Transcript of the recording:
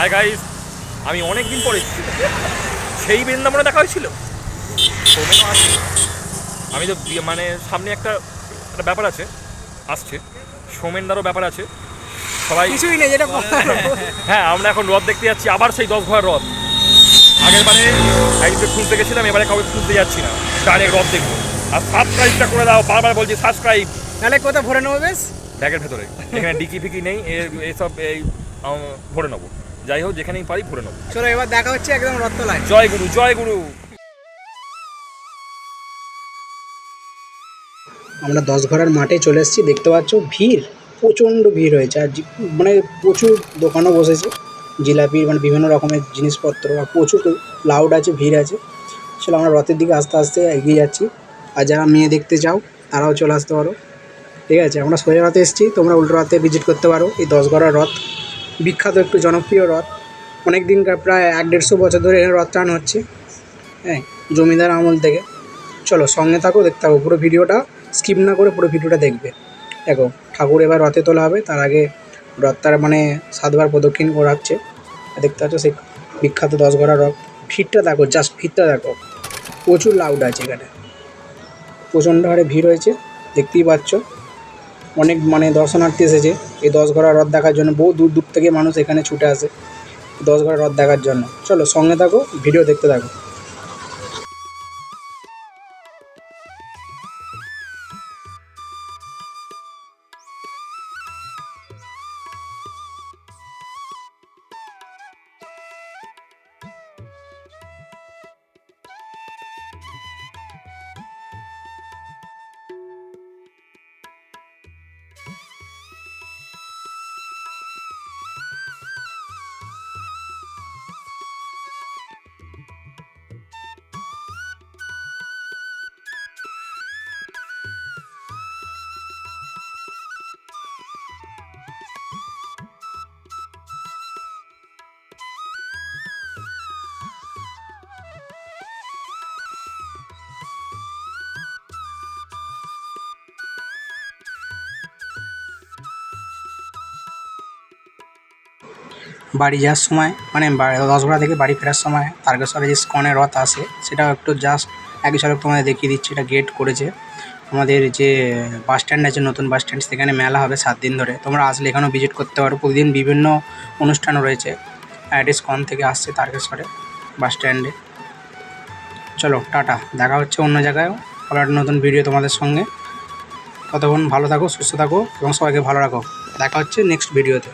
Hi guys আমি অনেক দিন পরে এসেছি। সেই বৃন্দাবনে দেখা হয়েছিল? সৌমেনও আসছে আমি তো মানে সামনে একটা একটা ব্যাপার আছে আসছে। সৌমেনদারও ব্যাপার আছে। সবাই কিছুই নেই যেটা হ্যাঁ আমরা এখন রথ দেখতে যাচ্ছি। আবার সেই দশ ঘর রথ আগের বারে একদিকে খুঁজতে গেছিলাম এবারে কাউকে খুঁজতে যাচ্ছি না। ডাইরেক্ট রথ দেখব। আর সাবস্ক্রাইবটা করে দাও বারবার বলছি সাবস্ক্রাইব। নাহলে কোথাও ভরে নেব বেশ? ব্যাগের ভেতরে। এখানে ডিকি ফিকি নেই এসব এই ভরে নেব। যাই হোক যেখানেই পারি ভরে নেব। চলো এবার দেখা হচ্ছে একদম রথতলায়। জয় গুরু জয় গুরু। আমরা দশ ঘরের মাঠে চলে এসেছি দেখতে পাচ্ছ ভিড় প্রচণ্ড ভিড় হয়েছে। আর মানে প্রচুর দোকানও বসেছে জিলাপির মানে বিভিন্ন রকমের জিনিসপত্র আর প্রচুর লাউড আছে ভিড় আছে। চলো আমরা রথের দিকে আস্তে আস্তে এগিয়ে যাচ্ছি। আর যারা মেয়ে দেখতে চাও তারাও চলে আসতে পারো। ঠিক আছে আমরা সোজা রথে এসেছি তোমরা উল্টো রথে ভিজিট করতে পারো এই দশ ঘরের রথ। বিখ্যাত একটু জনপ্রিয় রথ অনেক দিনকার প্রায় এক দেড়শো বছর ধরে রথ টান হচ্ছে। হ্যাঁ জমিদার আমল থেকে। চলো সঙ্গে থাকো, দেখতে থাকো পুরো ভিডিওটা। স্কিপ না করে পুরো ভিডিওটা দেখবে। দেখো, ঠাকুর এবার রথে তোলা হবে। তার আগে রথটার মানে সাতবার প্রদক্ষিণ করাচ্ছে দেখতে পাচ্ছ সেই বিখ্যাত দশ গড়া রথ ভিড়টা দেখো জাস্ট ভিড়টা দেখো প্রচুর লাউড আছে এখানে। প্রচণ্ড হারে ভিড় হয়েছে। দেখতেই পাচ্ছ। অনেক মানে দর্শনার্থী এসেছে। এই দশ হ্রদ দেখার জন্য বহু দূর দূর থেকে মানুষ এখানে ছুটে আসে। দশ হ্রদ দেখার জন্য। চলো সঙ্গে থাকো ভিডিও দেখতে থাকো। বাড়ি যাওয়ার সময় মানে দশগড়া থেকে বাড়ি ফেরার সময় তারকেশ্বরে যে স্কনের রথ আসে, সেটাও একটু জাস্ট এক ঝলক তোমাদের দেখিয়ে দিচ্ছি, এটা গেট করেছে। আমাদের যে বাস স্ট্যান্ড আছে, নতুন বাস স্ট্যান্ড সেখানে মেলা হবে সাত দিন ধরে। তোমরা আসলে এখানেও ভিজিট করতে পারো। প্রতিদিন বিভিন্ন অনুষ্ঠানও রয়েছে। এটি স্কন থেকে আসছে তারকেশ্বরে বাস স্ট্যান্ডে চলো, টাটা। দেখা হচ্ছে অন্য জায়গায়ও। আবার একটা নতুন ভিডিও তোমাদের সঙ্গে। ততক্ষণ ভালো থাকো, সুস্থ থাকো, এবং সবাইকে ভালো রাখো। দেখা হচ্ছে নেক্সট ভিডিওতে